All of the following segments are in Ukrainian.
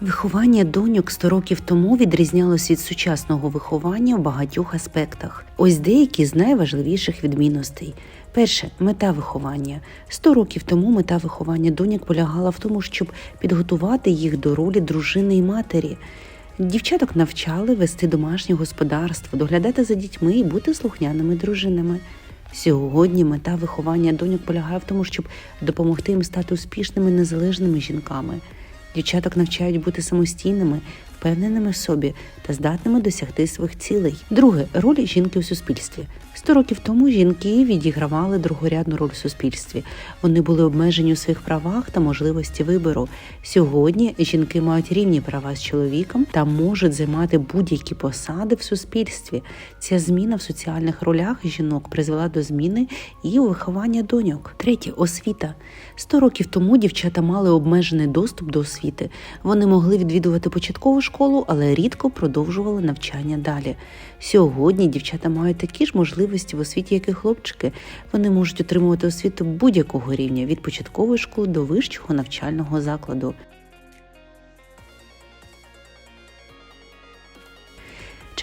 Виховання доньок 100 років тому відрізнялось від сучасного виховання в багатьох аспектах. Ось деякі з найважливіших відмінностей. Перше мета виховання. 100 років тому мета виховання доньок полягала в тому, щоб підготувати їх до ролі дружини і матері. Дівчаток навчали вести домашнє господарство, доглядати за дітьми і бути слухняними дружинами. Сьогодні мета виховання доньок полягає в тому, щоб допомогти їм стати успішними незалежними жінками. Дівчаток навчають бути самостійними, впевненими в собі та здатними досягти своїх цілей. Друге роль жінки у суспільстві. Сто років тому жінки відігравали другорядну роль в суспільстві. Вони були обмежені у своїх правах та можливості вибору. Сьогодні жінки мають рівні права з чоловіком та можуть займати будь-які посади в суспільстві. Ця зміна в соціальних ролях жінок призвела до зміни і виховання доньок. Третє освіта. Сто років тому дівчата мали обмежений доступ до освіти. Вони могли відвідувати початкову школу, але рідко продовжували навчання далі. Сьогодні дівчата мають такі ж можливості в освіті, як і хлопчики. Вони можуть отримувати освіту будь-якого рівня від початкової школи до вищого навчального закладу.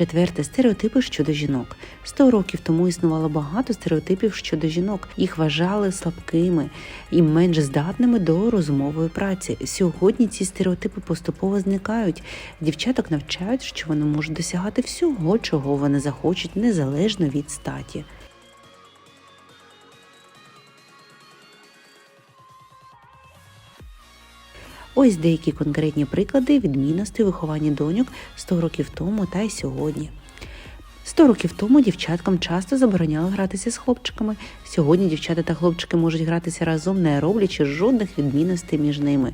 Четверте стереотипи щодо жінок. Сто років тому існувало багато стереотипів щодо жінок. Їх вважали слабкими і менш здатними до розумової праці. Сьогодні ці стереотипи поступово зникають. Дівчаток навчають, що вони можуть досягати всього, чого вони захочуть, незалежно від статі. Ось деякі конкретні приклади відмінностей виховання доньок 100 років тому та й сьогодні. 100 років тому дівчаткам часто забороняли гратися з хлопчиками. Сьогодні дівчата та хлопчики можуть гратися разом, не роблячи жодних відмінностей між ними.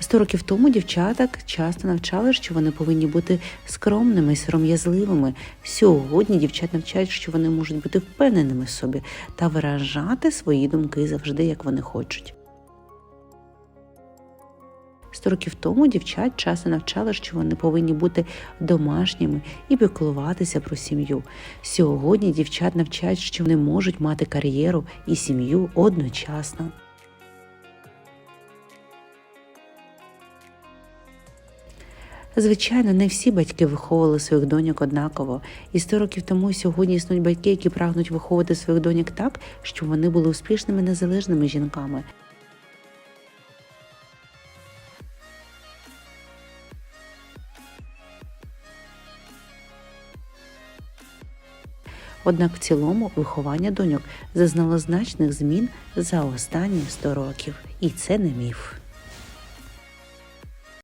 100 років тому дівчаток часто навчали, що вони повинні бути скромними і сором'язливими. Сьогодні дівчат навчають, що вони можуть бути впевненими в собі та виражати свої думки завжди, як вони хочуть. Сто років тому дівчат часто навчали, що вони повинні бути домашніми і піклуватися про сім'ю. Сьогодні дівчат навчають, що вони можуть мати кар'єру і сім'ю одночасно. Звичайно, не всі батьки виховували своїх доньок однаково. І 100 років тому і сьогодні існують батьки, які прагнуть виховувати своїх доньок так, щоб вони були успішними незалежними жінками. Однак в цілому виховання доньок зазнало значних змін за останні 100 років, і це не міф.